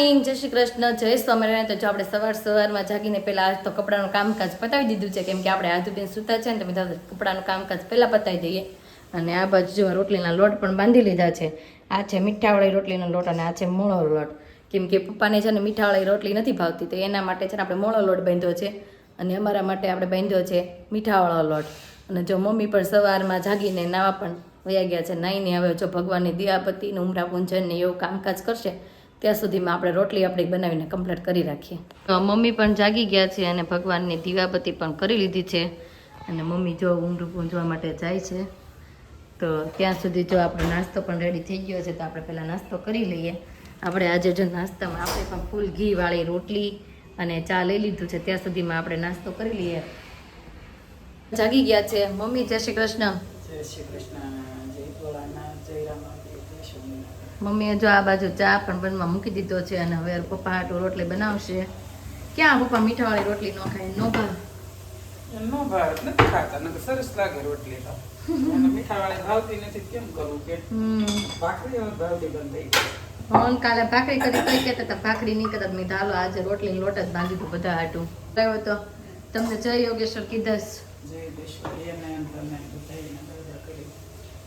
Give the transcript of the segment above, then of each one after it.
જય શ્રી કૃષ્ણ, જય સ્વામિનારાયણ. તો જો આપણે સવાર સવારમાં જાગીને પહેલા તો કપડાનું કામકાજ પતાવી દીધું છે, કેમ કે આપણે આજુબેન સૂતા છે ને તો બધા કપડાનું કામકાજ પહેલાં પતાવી દઈએ. અને આ બાજુ રોટલીના લોટ પણ બાંધી લીધા છે. આ છે મીઠાવાળી રોટલીનો લોટ અને આ છે મોળો લોટ. કેમ કે પપ્પાને છે ને મીઠાવાળી રોટલી નથી ભાવતી, તો એના માટે છે ને આપણે મોળો લોટ બાંધ્યો છે. અને અમારા માટે આપણે બાંધ્યો છે મીઠાવાળો લોટ. અને જો મમ્મી પણ સવારમાં જાગીને નાવા પણ વયા ગયા છે, નાઈને હવે જો ભગવાનની દિયાપતિને ઉમરા પૂંજનને એવું કામકાજ કરશે ત્યાં સુધીમાં આપણે રોટલી આપણે બનાવીને કમ્પ્લીટ કરી રાખીએ. તો મમ્મી પણ જાગી ગયા છે અને ભગવાનની દીવાબત્તી પણ કરી લીધી છે. અને મમ્મી જો ઊંડું પૂંજવા માટે જાય છે તો ત્યાં સુધી જો આપણો નાસ્તો પણ રેડી થઈ ગયો છે તો આપણે પહેલાં નાસ્તો કરી લઈએ. આપણે આજે જો નાસ્તામાં આપણે પણ ફૂલ ઘીવાળી રોટલી અને ચા લઈ લીધું છે ત્યાં સુધીમાં આપણે નાસ્તો કરી લઈએ. જાગી ગયા છે. મમ્મી જય શ્રી કૃષ્ણ. જય શ્રી કૃષ્ણ જય ભોળાનાથ જય રામાદેવ જય સ્વામિનારાયણ મમ્મીએ જો આ બાજુ ચા પણ બનવા મૂકી દીધો છે અને હવે પપ્પા હાટું રોટલી બનાવશે. ક્યાં પપ્પા મીઠાવાળી રોટલી ન ખાય? નો ભાવ. નો ભાવે નથી ખાતા નકર સરસ લાગે રોટલી તો. મીઠાવાળી ભાવતી નથી કેમ કરવું કે? ભાખરી ભાવતી બંધ થઈ ગઈ. કાલે ભાખરી કરી તઈ કહેતા હતા ભાખરી નહીં કરતા મેં ધાલો આજે રોટલી લોટ જ બાંધી દીધું બધા હાટું. કયો તો. તમને જય યોગેશ્વર કીધા. જય કરી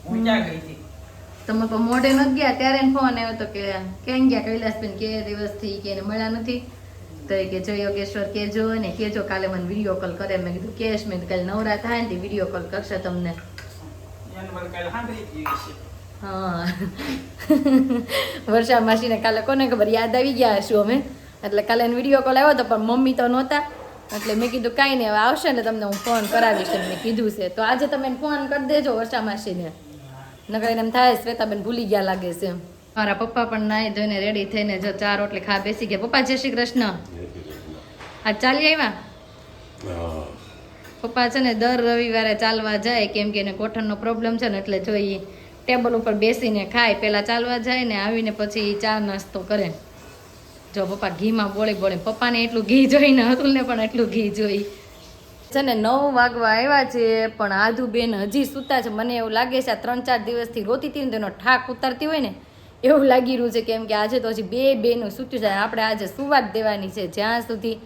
હું ક્યાં ગઈ તમે પણ મોઢે નથી ગયા ત્યારે એને ફોન આવ્યો તો કે કેમ ગયા કૈલાસબેન? કે દિવસથી કે એને મળ્યા નથી? તો કે જય યોગેશ્વર કેજો ને કેજો કાલે મને વીડિયો કોલ કરે. મેં કીધું કેશ? મેં કાલે નવરા થાય ને વીડિયો કોલ કરશે તમને. હા. વર્ષા માસીને કાલે કોને ખબર? યાદ આવી ગયા હશું અમે. એટલે કાલે વીડિયો કોલ આવ્યો હતો પણ મમ્મી તો નહોતા. એટલે મેં કીધું કાંઈ નહીં હવે આવશે ને તમને હું ફોન કરાવીશ. મેં કીધું છે. તો આજે તમે ફોન કરી દેજો વર્ષા માસીને. નકર એમ થાય શ્વેતાબેન ભૂલી ગયા લાગે છે મારા પપ્પા પણ નાઈ ધોઈને રેડી થઈને જો ચાર રોટલી ખા બેસી ગયા. પપ્પા જય શ્રી કૃષ્ણ. આ ચાલી આવ્યા? પપ્પા છે ને દર રવિવારે ચાલવા જાય કેમ કે એને કોઠણનો પ્રોબ્લેમ છે ને એટલે જોઈએ ટેબલ ઉપર બેસીને ખાય પહેલાં ચાલવા જાય ને આવીને પછી ચા નાસ્તો કરે. જો પપ્પા ઘીમાં બોળી બોળી. પપ્પાને એટલું ઘી જોઈને અતુલને પણ એટલું ઘી જોઈ. છે ને નવ વાગવા આવ્યા છે, પણ આધુ બેન હજી સૂતા છે. મને એવું લાગે છે આ ત્રણ ચાર દિવસથી રોતી હતી ને તેનો ઠાક ઉતારતી હોય ને, એવું લાગી રહ્યું છે કેમ કે આજે તો હજી બે બેનું સૂત્યું છે. આપણે આજે સુવા દેવાની છે. જ્યાં સુધી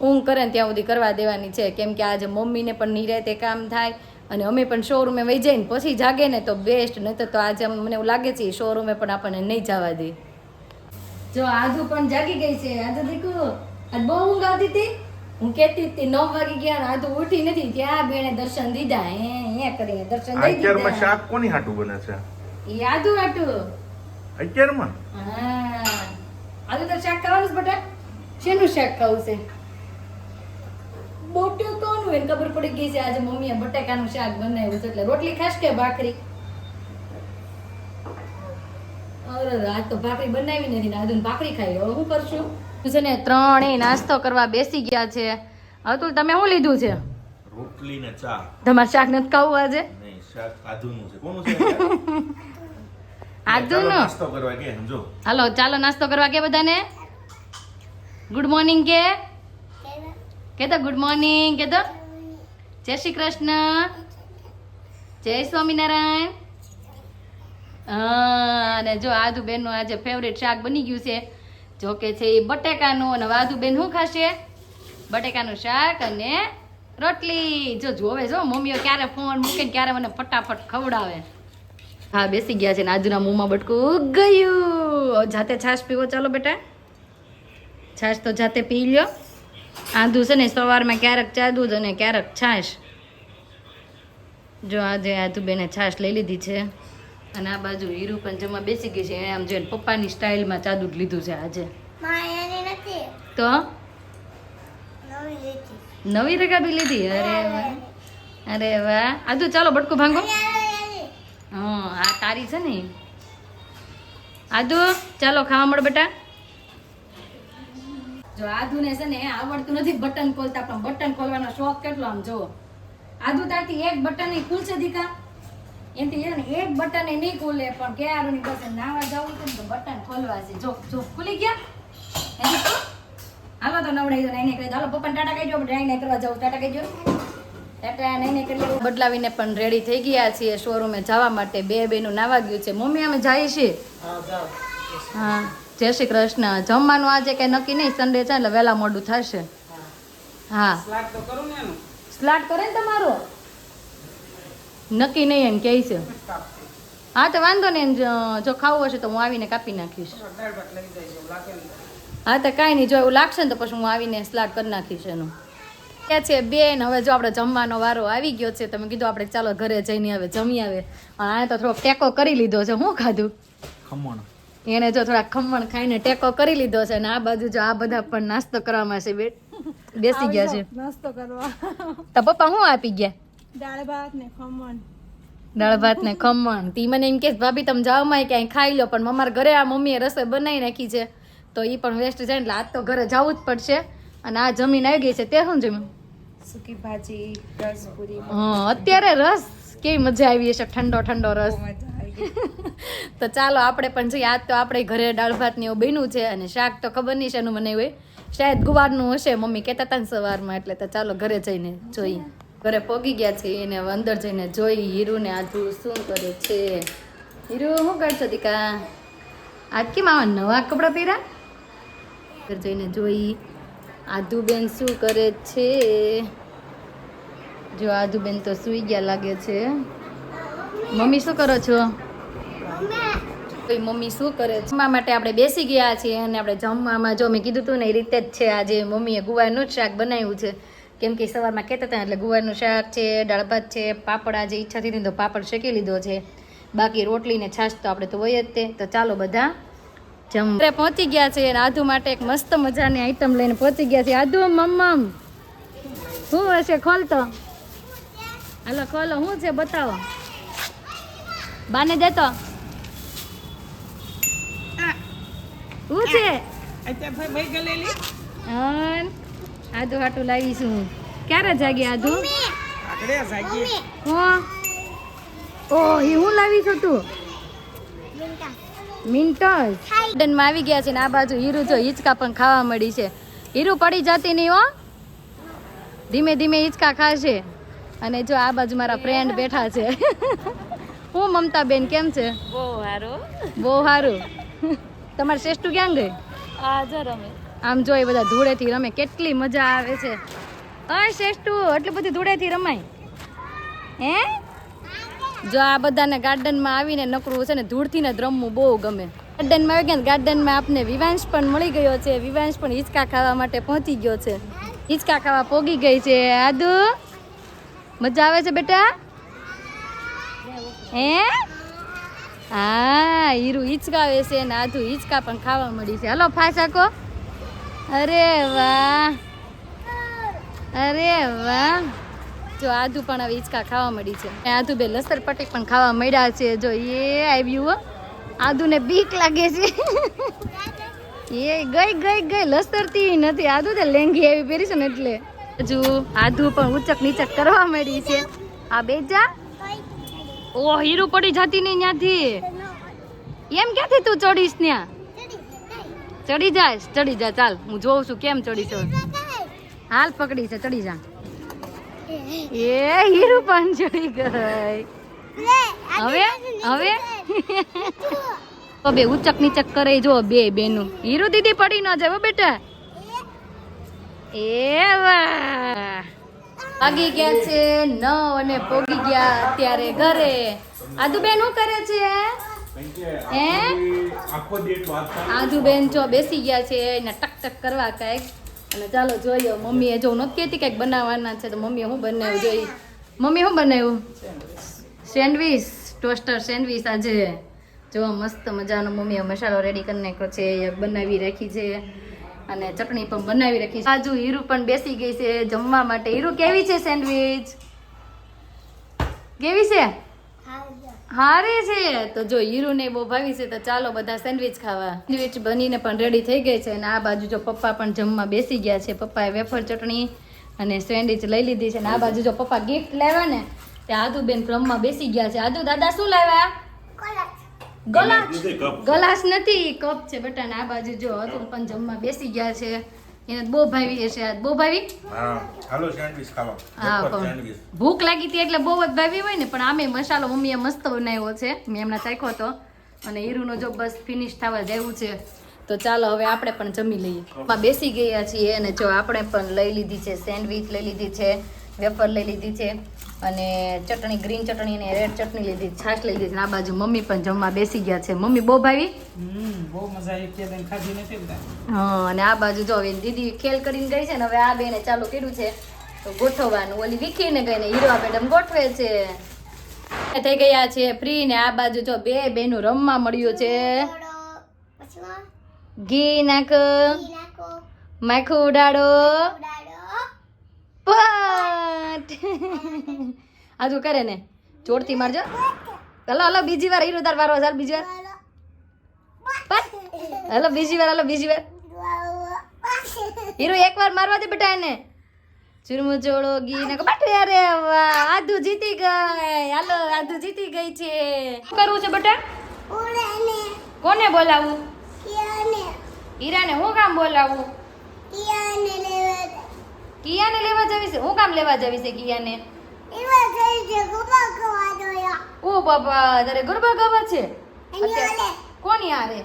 ઊંઘ કરે ને ત્યાં સુધી કરવા દેવાની છે. કેમ કે આજે મમ્મીને પણ નિરાતે કામ થાય અને અમે પણ શોરૂમે વહી જઈને પછી જાગે ને તો બેસ્ટ નહીં તો તો આજે મને એવું લાગે છે શોરૂમે પણ આપણને નહીં જવા દે. જો આજુ પણ જાગી ગઈ છે. આજે દીકુ આજ બહુ ઊંઘ આવતી હતી? હું કેતી હતી નવ વાગી ગયા આ તો ઉઠી નથી ત્યાં બેને દર્શન દીધા એ હે કરીને દર્શન દઈ દીધા. દીધા શાક કોની હાટુ બને છે? ઈ આદુ આટું અત્યારમાં? હા. આદુ તો શાક ખાવાનું છે બટા. શેનું શાક ખાવું છે? બટેકાનું એને ખબર પડી ગઈ છે આજે મમ્મીએ બટેકાનું શાક બનાવ્યું છે એટલે રોટલી ખાશ કે ભાખરી? અરે આજ તો ભાખરી બનાવી નથી ને આજુ ભાખરી ખાઈ હવે હું કરશું? છે ને ત્રણેય નાસ્તો કરવા બેસી ગયા છે. અતુલ તમે શું લીધું છે? રોટલી ને ચા. તમારે શાક નથી ખાવું આજે? નહીં શાક આધુનું છે. કોનું છે ચાલો નાસ્તો કરવા કે સમજો. હાલો ચાલો નાસ્તો કરવા કે બધાને? ગુડ મોર્નિંગ કે? કે તો ગુડ મોર્નિંગ કે તો? જય શ્રી કૃષ્ણ. જય સ્વામિનારાયણ. અને જો આદુ બેનનું આજે ફેવરેટ શાક બની ગયું છે. જો કે છે એ બટેકાનું અને આદુ બેન શું ખાશે? બટેકાનું શાક અને રોટલી. જો જોવે જો મમ્મીઓ ક્યારે ફોન મૂકે ક્યારે મને ફટાફટ ખવડાવે. હા, બેસી ગયા છે ને આજુના મોંમાં બટકું ગયું. જાતે છાશ પીવો. ચાલો બેટા. છાશ તો જાતે પી લ્યો. આદુ છે ને સવારમાં ક્યારેક ચા દૂધ અને ક્યારેક છાશ. જો આજે આદુ બેને છાશ લઈ લીધી છે. અને આ બાજુ હીરુ પણ જમવા બેસી ગઈ છે. એને આમ જોઈને પપ્પાની સ્ટાઇલમાં ચા દૂધ લીધું છે આજે. તો? નવી રકાબી લીધી? અરે વાહ. અરે વાહ. આદુ ચાલો બટકું ભાંગો. હા આ તારી છે ને. આદુ ચાલો ખાવા મળ બેટા. જો આદુને છે ને આવડતું નથી બટન ખોલતા પણ બટન ખોલવાનો શોખ કેટલો આમ જો આદુ તારથી એક બટનની ખુલશે દીકા. એનથી છે ને એક બટન નહીં ખોલે પણ ક્યારની પાસે નાવા જવું છે ને તો બટન ખોલવા છે. જો જો ખુલી ગયા? એની તો હાલો તો નવડાઈ દો નહીં કહી દો. હાલો પપ્પાને ટાટા કહી દો નાઈને કરવા જાવ ટાટા કહી દો. ટાટા કરી બદલાવીને પણ રેડી થઈ ગયા છીએ શોરૂમે જવા માટે. બે બેનું નાવા ગયું છે. મમ્મી અમે જઈએ છીએ? હા જય શ્રી કૃષ્ણ. જમવાનું આજે કઈ નક્કી નહીં. સન્ડે છે એટલે વહેલા મોડું થશે. હા. સ્લાડ તો કરું ને એનું. સ્લાટ કરે ને તમારો? નક્કી નહીં એમ કહે છે. હા તો વાંધો નહીં જો- જો ખાવું હશે તો હું આવીને કાપી નાખીશ. હા તો કાંઈ નહીં જો એવું લાગશે ને તો પછી હું આવીને સ્લાટ કરી નાખીશ એનું. કે છે? બેન હવે જો આપણે જમવાનો વારો આવી ગયો છે તમે કીધું આપણે ચાલો ઘરે જઈને હવે જમી આવે. અને આને તો થોડોક ટેકો કરી લીધો છે હું ખાધું? ખમણ. એને જો થોડા ખમણ ખાઈને ટેકો કરી લીધો છે અને આ બાજુ જો આ બધા પણ નાસ્તો કરવામાં છે બે બેસી ગયા છે. નાસ્તો કરવા. તો પપ્પા હું આપી ગયા? દાળ ભાત ને ખમણ. દાળ ભાત ને ખમણ. તી મને એમ કે ભાભી તમે જાઓ માં ક્યાંય ખાઈ લો. પણ અમારા ઘરે આ મમ્મીએ રસોઈ બનાવી નાખી છે. તો એ પણ વેસ્ટ જાય એટલે આજ તો ઘરે જવું જ પડશે. અને આ જમીન આવી ગઈ છે તે શું જમીન? સુકી ભાજી રસ પૂરી. હા અત્યારે રસ. કેવી મજા આવી હશે ઠંડો ઠંડો રસ. તો ચાલો આપણે પણ જઈએ. આજ તો આપણે ઘરે દાળ ભાત ને એવું બન્યું છે અને શાક તો ખબર નહીં શેનું મને હોય. શાયદ ગુવારનું હશે મમ્મી કહેતા હતા ને સવારમાં. એટલે તો ચાલો ઘરે જઈને જોઈએ. ઘરે પોગી ગયા છે, એને અંદર જઈને જોઈ હીરુને આજુ શું કરે છે. હીરુ, શું કરશો દીકા? આજ કેમ આવા નવા કપડાં પહેર્યા? ઘર જઈને જોઈ આધુબેન શું કરે છે. જો આધુબેન તો સૂઈ ગયા લાગે છે. મમ્મી શું કરો છો? મમ્મી શું કરે છે? જમવા માટે આપણે બેસી ગયા છીએ અને આપણે જમવામાં જો મેં કીધું હતું ને, એ રીતે જ છે. આજે મમ્મીએ ગુવારનું જ શાક બનાવ્યું છે. કેમ કે સવારમાં કહેતા હતા એટલે ગુવારનું શાક છે દાળ ભાત છે પાપડ આજે ઈચ્છા થઈ હતી તો પાપડ શેકી લીધો છે. બાકી રોટલી ને છાશ તો આપણે તો હોય જ તે. તો ચાલો બધા જમ પહોંચી ગયા છે અને આધુ માટે એક મસ્ત મજાની આઈટમ લઈને પહોંચી ગયા છે આધુ મમ્મમ. શું હશે? ખોલતો હાલો ખોલો. શું છે? બતાવો. બાને દેતો શું છે? અચ્છા ભાઈ ભાઈ આદુ હાટું લાવીશું. ક્યારે જાગી આદુ? આગળ જાગીએ. હો. ઓ એ હું લાવીશું તું? મિન્ટસ ગાર્ડનમાં આવી ગયા છે ને આ બાજુ હીરું જો હિંચકા પણ ખાવા મળી છે. હીરું પડી જતી નહીં હો. ધીમે ધીમે હિંચકા ખાશે. અને જો આ બાજુ મારા ફ્રેન્ડ બેઠા છે. હું મમતા બેન કેમ છે? બહુ સારું બહુ સારું તમારે શ્રેષ્ઠ ક્યાં ગઈ? આ જો રમે. આમ જો એ બધા ધૂળેથી રમે, કેટલી મજા આવે છે. અય શ્રેષ્ઠુ એટલી બધી ધૂળેથી રમાય. હે? જો આ બધાને ગાર્ડનમાં આવીને નકરું છે ને ધૂળથી ને રમવું બહુ ગમે. ગાર્ડનમાં આવી ગયા ગાર્ડનમાં આપને વિવાંશ પણ મળી ગયો છે. વિવાંશ પણ હિંચકા ખાવા માટે પહોંચી ગયો છે. હિંચકા ખાવા પોગી ગઈ છે. આદુ, મજા આવે છે બેટા? હે? હા, હીરું હિંચકાવે છે ને આધુ હિંચકા પણ ખાવા મળી છે. હલો ફાસાકો અરે વાહ. અરે વાહ. જો આધુ પણ હવે હિંચકા ખાવા મળી છે. આધુ બે લસર પટી પણ ખાવા મળ્યા છે. જો એ આવ્યું હો. આદુને બીક લાગે છે. એ ગઈ ગઈ ગઈ. લસરતી નથી. આદુ તો લેંગી આવી પહેરી છે ને એટલે. હજુ આદુ પણ ઉચક નીચક કરવા મળી છે. આ બેજા. ઓ હીરું પડી જતી નહીં ત્યાંથી. એમ ક્યાંથી તું ચડીશ ત્યાં? ચડી જાય ચડી જા ચાલ. હું જોઉં છું કેમ ચડી છું. હાલ પકડી છે ચડી જા. એ. હીરું પણ ચડી ગઈ. હવે? હવે? તો બે ઉચક નીચક કરે જો બે બેનું. હીરું દીદી પડી ન જાય બેટા. એ. વાહ. વાગી ગયા છે નવ અને પોગી ગયા અત્યારે ઘરે. આદુ બેન શું કરે છે? આદુબેન જો બેસી ગયા છે એને ટક ટક કરવા કાંઈક. અને ચાલો જોઈએ મમ્મીએ જો નથી કહેતી કંઈક બનાવવાના છે તો મમ્મીએ શું બનાવ્યું? જોઈ મમ્મી શું બનાવ્યું? સેન્ડવીચ. ટોસ્ટર સેન્ડવીચ આજે. જો મસ્ત મજાનો મમ્મીએ મસાલો રેડી કરી નાખ્યો છે બનાવી રાખી છે. અને ચટણી પણ બનાવી રાખી છે. આજુ હીરું પણ બેસી ગઈ છે જમવા માટે. હીરું કેવી છે સેન્ડવીચ? કેવી છે? હારી છે. તો જો હીરુને બહુ ભાવી છે તો ચાલો બધા સેન્ડવિચ ખાવા. સેન્ડવિચ બનીને પણ રેડી થઈ ગઈ છે અને આ બાજુ જો પપ્પા પણ જમવા બેસી ગયા છે. પપ્પાએ વેફર ચટણી અને સેન્ડવિચ લઈ લીધી છે અને આ બાજુ જો પપ્પા ગિફ્ટ લેવા ને તે આદુબેન રમવા બેસી ગયા છે. આદુ દાદા શું લાવ્યા? ગલાસ ગલાસ નથી કપ છે બેટા. ને આ બાજુ જો હતું પણ જમવા બેસી ગયા છે. એને બહુ ભાવી હશે આજ બહુ ભાવી? હા હાલો સેન્ડવિચ ખાવા. ભૂખ લાગી હતી એટલે બહુ જ ભાવી હોય ને પણ આમે મસાલો મમ્મીએ મસ્ત બનાવ્યો છે. મેં એમના ચાખ્યો હતો. અને હીરુનો જો બસ ફિનિશ થવા જેવું છે. તો ચાલો હવે આપણે પણ જમી લઈએ. માં બેસી ગયા છીએ અને જો આપણે પણ લઈ લીધી છે સેન્ડવિચ લઈ લીધી છે વેફર લઈ લીધી છે. અને ચટણી ગ્રીન ચટણી અને રેડ ચટણી લીધી છાશ લઈ લીધી. આ બાજુ મમ્મી પણ જમવા બેસી ગયા છે. મમ્મી બહુ ભાવી? બહુ મજા આવી. ખાધી નથી હા અને આ બાજુ જો હવે દીદી ખેલ કરીને ગઈ છે ને હવે આ બેને ચાલુ કર્યું છે. તો ગોઠવવાનું. ઓલી વિખીને ગઈ ને હીરો મેડમ ગોઠવે છે. થઈ ગયા છે ફ્રી ને આ બાજુ જો બે બેનું રમવા મળ્યું છે. ઘી નાખ. માખું ઉડાડો. ઉડાડો આ આજુ કરે ને. જોડતી મારજો. હલો હલો બીજી વાર હીરો તાર વારો ચાલ બીજી વાર. પટ હલો બીજી વાર હલો બીજી વાર. હીરો એક વાર મારવા દે બેટા એને. ચુરમુ ચોળો ગી ને બટ અરે વાહ આધુ જીતી ગઈ. હાલો આધુ જીતી ગઈ છે. શું કરવું છે બેટા? કોને બોલાવું? હીરાને હું કામ બોલાવું? હીરાને લેવા કિયાને લેવા જવી છે? હું કામ લેવા જવી છે કિયાને ઓ બાપા તારે ગરબા ગાવા છે? કોની આવે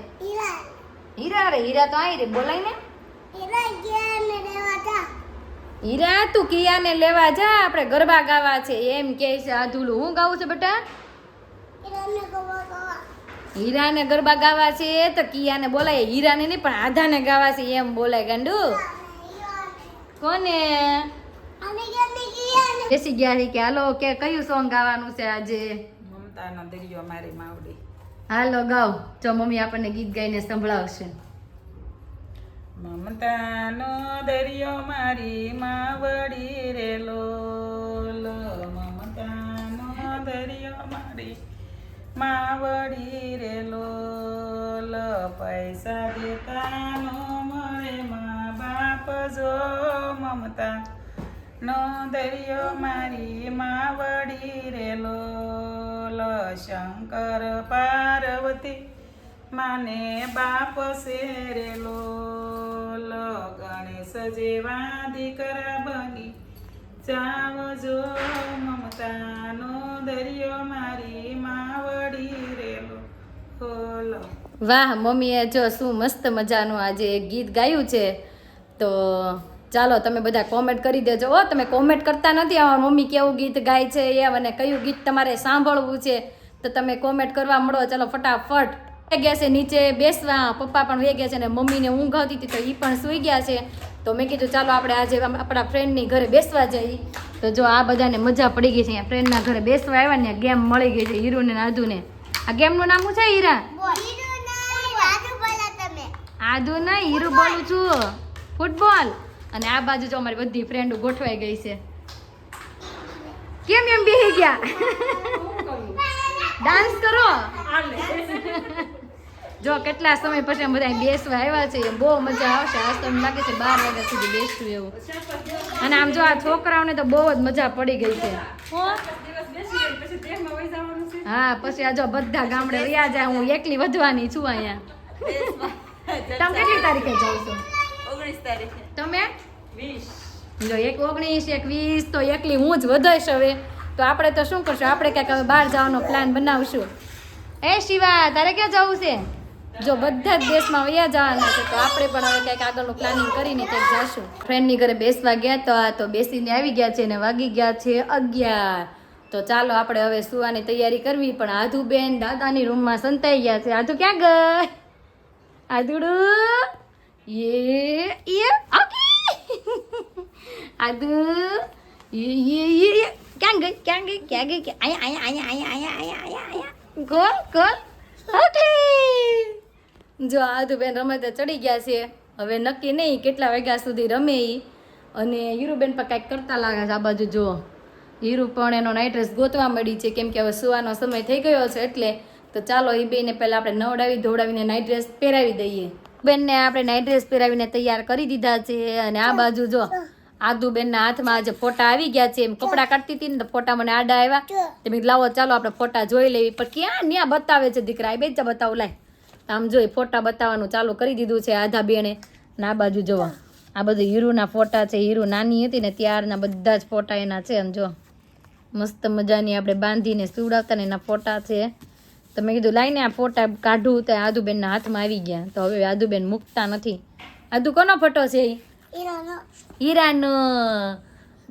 હીરા રે હીરા તો આવી રે. બોલાય ને. લેવા હીરા તું કિયાને લેવા જા. આપણે ગરબા ગાવા છે. એમ કે છે આધુલું હું ગાવું છે બેટા? હીરાને ગરબા ગાવા. છે તો કિયાને બોલાય. હીરાને નહીં પણ આધાને ગાવા છે. એમ બોલાય ગાંડુ. કોને? બેસી ગયા છે કે હાલો કે કયું સોંગ ગાવાનું છે આજે? મમતાનો દરિયો મારી માવડી. હાલો ગાવ જો મમ્મી આપણને ગીત ગાઈને સંભળાવશે. મમતાનો દરિયો મારી માવડી રે લોલ મમતાનો દરિયો મારી માવડી રે લોલ પૈસા દેતા નો મળે મા બાપ જો મમતા, નો દરિયો મારી માવડી રેલો લ શંકર પાર્વતી, માને બાપ શેરેલો લ ગણેશ જેવા દીકરા બની. જાવજો મમતાનો દરિયો મારી માવડી રેલો હોલો વાહ, મમ્મીએ જો શું મસ્ત મજાનું આજે એક ગીત ગાયું છે. તો ચાલો તમે બધા કોમેન્ટ કરી દેજો. ઓ તમે કોમેન્ટ કરતા નથી આવા મમ્મી કેવું ગીત ગાય છે એ અને કયું ગીત તમારે સાંભળવું છે. તો તમે કોમેન્ટ કરવા મળો. ચાલો ફટાફટ ગયા છે નીચે બેસવા. પપ્પા પણ વે ગયા છે અને મમ્મીને ઊંઘ આવતી હતી તો એ પણ સૂઈ ગયા છે. તો મેં કીધું ચાલો આપણે આજે આપણા ફ્રેન્ડની ઘરે બેસવા જઈએ. તો જો આ બધાને મજા પડી ગઈ છે. અહીંયા ફ્રેન્ડના ઘરે બેસવા આવ્યા ને ગેમ મળી ગઈ છે હીરુને નાદુને આ ગેમનું નામ શું છે હીરા? આદુ ના હીરુ બોલું છું. ફૂટબોલ. અને આ બાજુ જો અમારી બધી ફ્રેન્ડો ગોઠવાઈ ગઈ છે. કેમ એમ બેહી ગયા? ડાન્સ કરો. જો કેટલા સમય પછી બધા બેસવા આવ્યા છે બહુ મજા આવશે. આજ તો એમ લાગે છે બાર વાગ્યા સુધી બેસશું એવું. અને આમ જો આ છોકરાઓને તો બહુ જ મજા પડી ગઈ છે. હા? પછી આ જો બધા ગામડે રહ્યા જાય હું એકલી વધવાની છું અહીંયા. તમે કેટલી તારીખે જાવ છો? ઓગણીસ તારીખે. તમે? વીસ. જો એક ઓગણીસ એક વીસ તો એકલી હું જ વધાઈશ હવે. તો આપણે તો શું કરશું? આપણે ક્યાંક હવે બહાર જવાનો પ્લાન બનાવશું. એ શિવા તારે ક્યાં જવું છે? જો બધા જ દેશમાં વયા જવાના છે તો આપણે પણ હવે ક્યાંક આગળનું પ્લાનિંગ કરીને ક્યાંક જશું ફ્રેન્ડની ઘરે બેસવા ગયા તો આ તો બેસીને આવી ગયા છે ને વાગી ગયા છે અગિયાર. તો ચાલો આપણે હવે સુવાની તૈયારી કરવી પણ આધુબેન દાદાની રૂમમાં સંતાઈ ગયા છે. આધુ ક્યાં ગઈ? આદુડું 예, એ ઓકે આદુ 예, 예, 예. 깡그, ક્યાં 깡그, ક્યાં ગઈ ક્યાં ગઈ ક્યાં- 아야, અહીંયા અહીંયા અહીંયા અહીંયા અહીંયા અહીંયા ગોલ ગોલ ઓકે જો આદુબેન રમત ચડી ગયા છે. હવે નક્કી નહીં કેટલા વાગ્યા સુધી રમે એ અને હીરુબેન પણ કાંઈક કરતા લાગે છે આ બાજુ જુઓ હીરુ પણ એનો નાઇટ ડ્રેસ ગોતવા મળી છે કેમ કે હવે સુવાનો સમય થઈ ગયો છે એટલે. તો ચાલો એ બેને પહેલાં આપણે નવડાવી ધોવડાવીને નાઇટ ડ્રેસ પહેરાવી દઈએ. બેનને આપણે નાઇટ ડ્રેસ પહેરાવીને તૈયાર કરી દીધા છે અને આ બાજુ જો આદુ બેનના હાથમાં આજે ફોટા આવી ગયા છે. એમ કપડાં કાઢતી હતી ને ફોટા મને આડા આવ્યા. તો મેં લાવો ચાલો આપણે ફોટા જોઈ લેવી. પણ ક્યાં ન્યા બતાવે છે દીકરા એ બેચા બતાવું લાય. આમ જોઈ ફોટા બતાવવાનું ચાલુ કરી દીધું છે આધા બેને ને આ બાજુ જોવા. આ બધું હીરુના ફોટા છે. હીરુ નાની હતી ને ત્યારના બધા જ ફોટા એના છે. આમ જો મસ્ત મજાની આપણે બાંધીને સુવડાવતા ને એના ફોટા છે. તો મેં કીધું લાઈને આ ફોટા કાઢું તો આદુબેનના હાથમાં આવી ગયા. તો હવે આદુબેન મૂકતા નથી. આદુ કોનો ફોટો છે હીરાનો.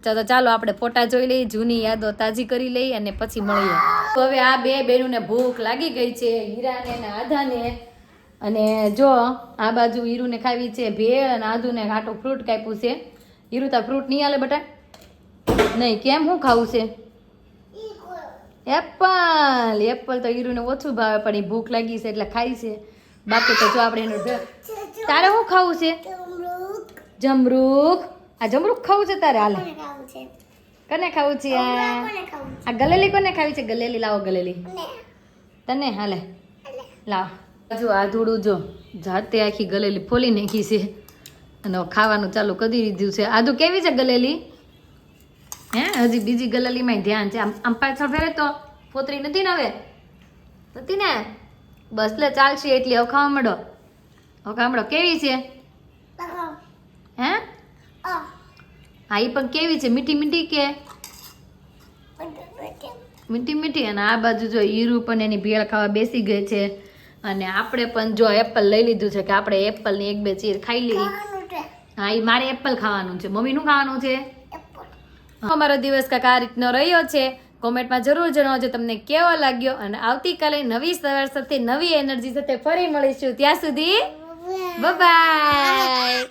ચાલો ચાલો આપણે ફોટા જોઈ લઈએ જૂની યાદો તાજી કરી લઈએ અને પછી મળીએ. તો હવે આ બે બહેનોને ભૂખ લાગી ગઈ છે હીરાને અને આધાને. અને જો આ બાજુ હીરુને ખાવી છે ભેળ અને આદુને ઘાટું ફ્રૂટ કાપ્યું છે. હીરુ તા ફ્રૂટ નહીં આલે બટા? નહીં કેમ શું ખાવું છે? એપલ એપલ તો હીરુને ઓછું ભાવે પણ એ ભૂખ લાગી છે એટલે ખાઈ છે. બાકી તો જો આપણે એનું તારે શું ખાવું છે? જમરૂખ. આ જમરૂખ ખાવું છે તારે? હાલે. કોને ખાવું છે? આ? આ ગલેલી કોને ખાવી છે? ગલેલી લાવો ગલેલી. તને. હાલે. લાવ. જો આ ધૂળું જો જાતે આખી ગલેલી ફોલી નાખી છે. અને ખાવાનું ચાલુ કરી દીધું છે. આદુ કેવી છે ગલેલી? હે? હજી બીજી ગલેલીમાં ધ્યાન છે. આમ પાછળ ફેરે તો ફોતરી નથી ને હવે? નથી ને? બસ લે ચાલશે એટલી હવે ખાવા માંડો. હવે ખાવા કેવી છે? હે? હા એ પણ કેવી છે? મીઠી મીઠી કે? મીઠી મીઠી? અને આ બાજુ જો હીરુ પણ એની ભેળ ખાવા બેસી ગઈ છે. અને આપણે પણ જો એપલ લઈ લીધું છે કે આપણે એપલની એક બે ચીર ખાઈ લઈએ. હા એ મારે એપલ ખાવાનું છે. મમ્મીનું ખાવાનું છે? અમારો દિવસ કાક આ રીતનો રહ્યો છે. કોમેન્ટમાં જરૂર જણાવજો તમને કેવો લાગ્યો અને આવતીકાલે નવી સવાર સાથે નવી એનર્જી સાથે ફરી મળીશું. ત્યાં સુધી બાય